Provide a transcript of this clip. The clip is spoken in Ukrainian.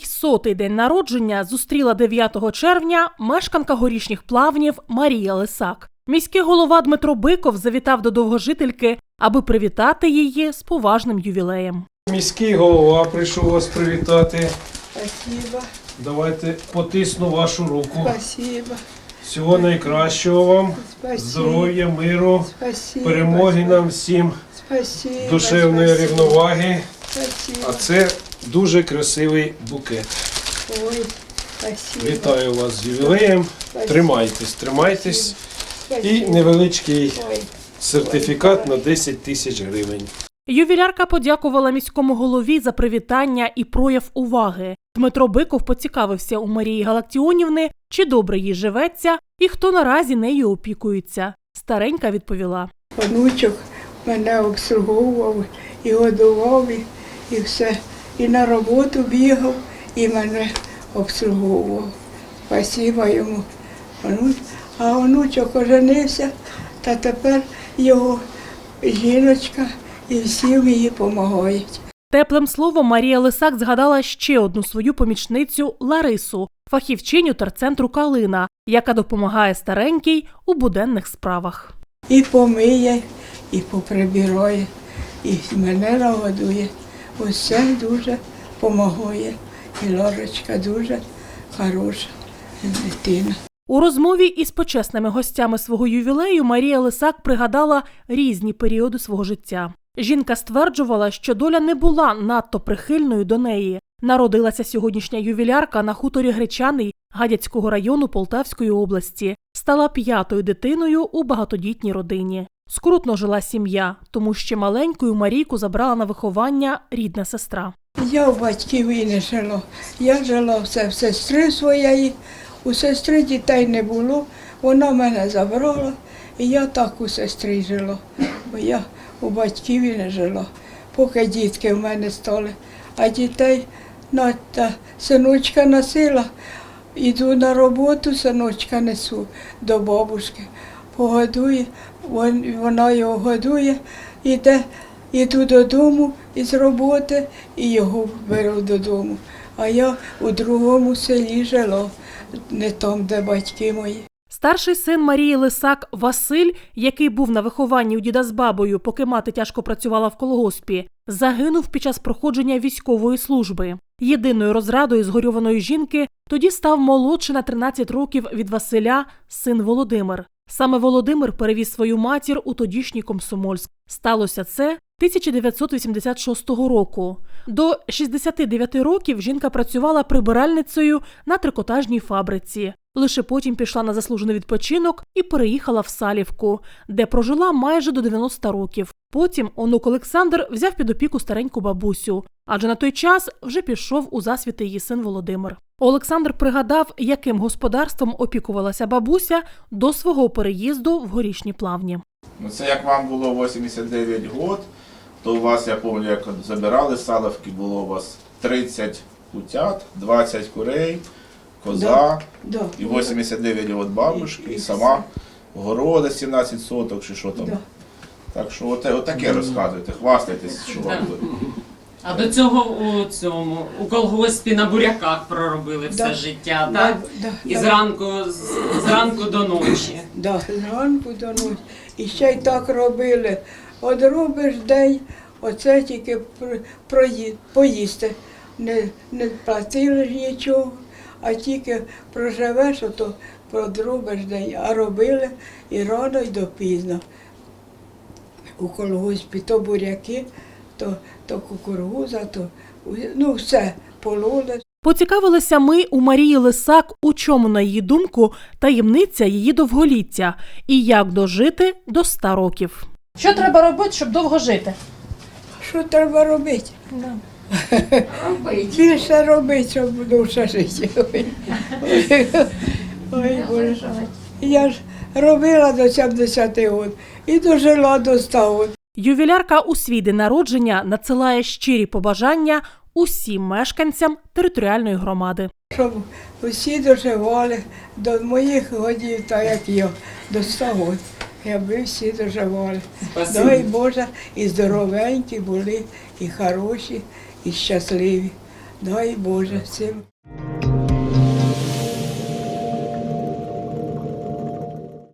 свій сотий день народження зустріла 9 червня мешканка горішніх плавнів Марія Лисак. Міський голова Дмитро Биков завітав до довгожительки, аби привітати її з поважним ювілеєм. Міський голова прийшов вас привітати. Спасибо, Давайте потисну вашу руку. спасибо, Всього найкращого вам, спасибо. здоров'я, миру, спасибо, перемоги нам всім, спасибо, душевної спасибо, рівноваги. Спасибо. А це дуже красивий букет. Ой, спасибо. Вітаю вас з ювілеєм. Спасибо. Тримайтесь, тримайтесь. І невеличкий Ой, сертифікат на 10 тисяч гривень. Ювілярка подякувала міському голові за привітання і прояв уваги. Дмитро Биков поцікавився у Марії Галактіонівни, чи добре їй живеться і хто наразі нею опікується. Старенька відповіла. онучок мене обслуговував і годував, і все. І на роботу бігав, і мене обслуговував. Спасибо йому. А онучок оженився, та тепер його жіночка і всі їй допомагають. Теплим словом Марія Лисак згадала ще одну свою помічницю Ларису, фахівчиню терцентру Калина, яка допомагає старенькій у буденних справах. І помиє, і поприбирає, і мене нагодує. Усе дуже допомагає. І Лорочка дуже хороша дитина. У розмові із почесними гостями свого ювілею Марія Лисак пригадала різні періоди свого життя. Жінка стверджувала, що доля не була надто прихильною до неї. Народилася сьогоднішня ювілярка на хуторі Гречаний Гадяцького району Полтавської області. Стала п'ятою дитиною у багатодітній родині. Скрутно жила сім'я, тому що маленькою Марійку забрала на виховання рідна сестра. Я у батьків не жила. Я жила все в сестри своєї. У сестри дітей не було. Вона мене забрала, і я так у сестрі жила. Бо я у батьків не жила. Поки дітки в мене стали. А дітей на, та синочка носила. Іду на роботу, синочка несу до бабушки. Погодує, вон- вона його годує, іде, іду додому із роботи і його беру додому. А я у другому селі жила, не там, де батьки мої. Старший син Марії Лисак Василь, який був на вихованні у діда з бабою, поки мати тяжко працювала в колгоспі, загинув під час проходження військової служби. Єдиною розрадою згорюваної жінки тоді став молодший на 13 років від Василя син Володимир. Саме Володимир перевіз свою матір у тодішній Комсомольськ. Сталося це 1986 року. До 69 років жінка працювала прибиральницею на трикотажній фабриці. Лише потім пішла на заслужений відпочинок і переїхала в Салівку, де прожила майже до 90 років. Потім онук Олександр взяв під опіку стареньку бабусю, адже на той час вже пішов у засвіти її син Володимир. Олександр пригадав, яким господарством опікувалася бабуся до свого переїзду в горішні плавні. Ну це як вам було 89 год, то у вас, я пам'ятаю, як забирали Саловки, було у вас 30 утят, 20 курей, коза Да. і 89 год бабушки, і сама города 17 соток чи що там. Да. Так що от, отаке розказуйте, хвастайтесь, що вам. А до цього у цьому у колгоспі на буряках проробили все Да. життя, так? да, І да. зранку з- зранку до ночі. Да, зранку до ночі. І ще й так робили. От робиш день, оце тільки про- прої- поїсти. Не, не платили ж нічого, а тільки проживеш, ото продробиш день. А робили і рано, і допізно. У колгоспі то буряки, то, то кукуруза, то ну все пололи. Поцікавилися ми у Марії Лисак, у чому, на її думку, таємниця її довголіття і як дожити до 100 років. Що треба робити, щоб довго жити? Що треба робити? Більше робити, щоб довше жити. Ой, Ой, Боже. Я ж робила до 70 років і дожила до 100 років. Ювілярка у свій день народження надсилає щирі побажання усім мешканцям територіальної громади. Щоб усі доживали до моїх годів, так як я, до 100 років. Аби всі доживали. Дай Боже, і здоровенькі були, і хороші, і щасливі. Дай Боже всім.